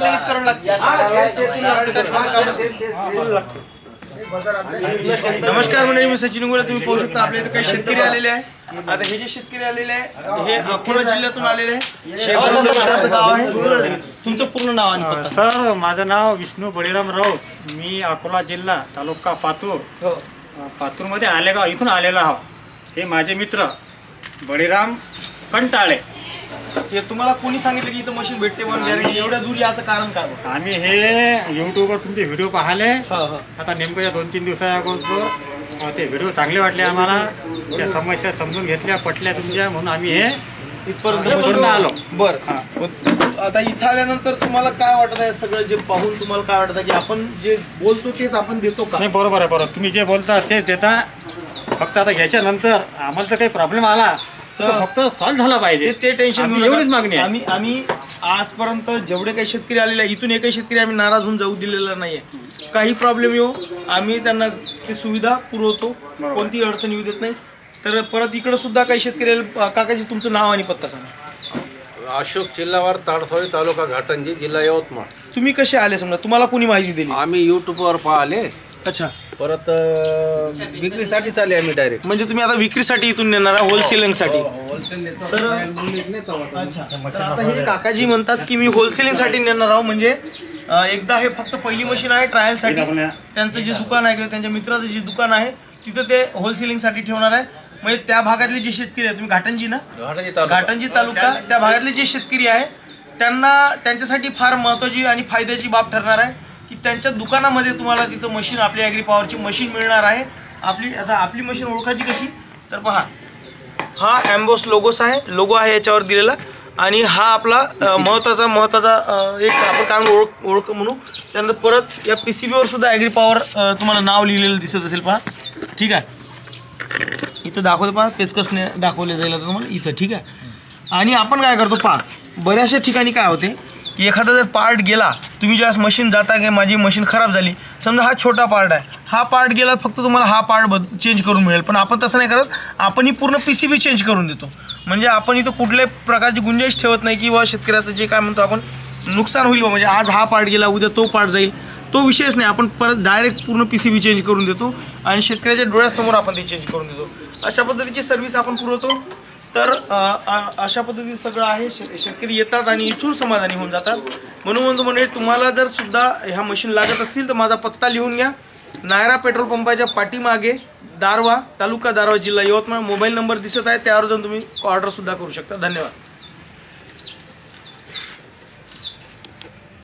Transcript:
लगेच करावं लागतं. नमस्कार मंडळी मी सचिन गुळे तुम्ही पाहू शकता आपल्या इथे काही शेतकरी आलेले आहे. आता हे जे शेतकरी आलेले आहे हे अकोला जिल्ह्यातून आलेले आहे. गाव आहे. तुमचं पूर्ण नाव आणि पत्ता. सर माझं नाव विष्णू बळीराम राऊत. मी अकोला जिल्हा तालुका पातूर. हो. पातूरमध्ये आलेगाव इथून आलेलो आहो. हे माझे मित्र बळीराम कंटाळे. हे तुम्हाला कोणी सांगितलं की इथं मशीन भेटते गॅरंटी एवढ्या दूर याचं कारण काय बरं? आम्ही हे यूट्यूबवर तुमचे व्हिडिओ पाहिले. हो हो. आता नेमकं या दोन तीन दिवसाअगोदर अं, ते व्हिडिओ चांगले वाटले आम्हाला. त्या समस्या समजून घेतल्या पटल्या तुमच्या म्हणून आम्ही हे इथपर्यंत इथपर्यंत आलो. बर. हा. आता इथं आल्यानंतर तुम्हाला काय वाटत आहे सगळं जे पाहून तुम्हाला काय वाटत आहे की आपण जे बोलतो तेच आपण देतो का? नाही बरोबर आहे बरोबर. तुम्ही जे बोलता तेच देता. फक्त आता ह्याच्यानंतर आम्हाला तर काही प्रॉब्लेम आला. तर फक्त सॉल्व्ह झाला पाहिजे. ते- टेन्शन. एवढीच मागणी आहे. आम्ही आम्ही आजपर्यंत जेवढे काही शेतकरी आलेले आहे इथून एकही शेतकरी आम्ही नाराज होऊन जाऊ दिलेला नाहीये. काही प्रॉब्लेम येऊ आम्ही त्यांना ती सुविधा पुरवतो. कोणतीही अडचण येऊ देत नाही. तर परत इकडे सुद्धा काही शेतकरी आले. काकाजी तुमचं नाव आणि पत्ता सांगा. अशोक चिल्लावार ताडसोळी तालुका घाटंजी जिल्हा यवतमाळ. तुम्ही कसे आले समजा? तुम्हाला कोणी माहिती दिली? आम्ही यूट्यूबवर पाहिले. अच्छा. परत अं, विक्रीसाठीच आले आम्ही डायरेक्ट म्हणजे तुम्ही आता विक्रीसाठी इथून नेणार आहे होलसेलिंगसाठी तर अच्छा. तर आता हे काकाजी म्हणतात की मी होलसेलिंगसाठी नेणार आहोत म्हणजे अं, एकदा हे फक्त पहिली मशीन आहे ट्रायलसाठी त्यांचं जे दुकान आहे किंवा त्यांच्या मित्राचं जे दुकान आहे तिथं ते होलसेलिंगसाठी ठेवणार आहे. म्हणजे त्या भागातले जे शेतकरी आहे तुम्ही घाटंजी ना? घाटांजी तालुका. घाटंजी तालुका त्या भागातले जे शेतकरी आहे त्यांना त्यांच्यासाठी फार महत्त्वाची आणि फायद्याची बाब ठरणार आहे. की त्यांच्या दुकानामध्ये तुम्हाला तिथं मशीन आपली ॲग्री पॉवरची मशीन मिळणार आहे. आपली आता आपली मशीन ओळखायची कशी? तर पहा. हा ॲम्बोस लोगोस आहे. लोगो आहे याच्यावर दिलेला. आणि हा आपला महत्त्वाचा महत्त्वाचा एक आपण काय ओळख ओळख म्हणू. त्यानंतर परत या पी सी बीवर सुद्धा ॲग्री पॉवर तुम्हाला नाव लिहिलेलं दिसत असेल पहा. ठीक आहे. इथं दाखवतो पहा. पेचकसने दाखवले जाईल तुम्हाला. इथं ठीक आहे. आणि आपण काय करतो पहा. बऱ्याचशा ठिकाणी काय होते? की एखादा जर पार्ट गेला तुम्ही ज्यावेळेस मशीन जाता की माझी मशीन खराब झाली समजा हा छोटा पार्ट आहे. हा पार्ट गेला फक्त तुम्हाला हा पार्ट बद चेंज करून मिळेल. पण आपण तसं नाही करत. आपण ही पूर्ण पी सी बी चेंज करून देतो. म्हणजे आपण इथं कुठल्याही प्रकारची गुंजाईश ठेवत नाही की बा शेतकऱ्याचं जे काय म्हणतो आपण नुकसान होईल बा म्हणजे आज हा पार्ट गेला उद्या तो पार्ट जाईल. तो विषयच नाही. आपण परत डायरेक्ट पूर्ण पी सी बी चेंज करून देतो. आणि शेतकऱ्याच्या डोळ्यासमोर आपण ते चेंज करून देतो. अशा पद्धतीची सर्व्हिस आपण पुरवतो. तर अशा पद्धतीचं सगळं आहे. शे शेतकरी येतात आणि इथून समाधानी होऊन जातात. म्हणून म्हणतो म्हणजे तुम्हाला जर सुद्धा ह्या मशीन लागत असतील तर माझा पत्ता लिहून घ्या. नायरा पेट्रोल पंपाच्या पाठीमागे दारवा तालुका दारवा जिल्हा यवतमाळ. मोबाईल नंबर दिसत आहे त्यावर जाऊन तुम्ही ऑर्डरसुद्धा करू शकता. धन्यवाद.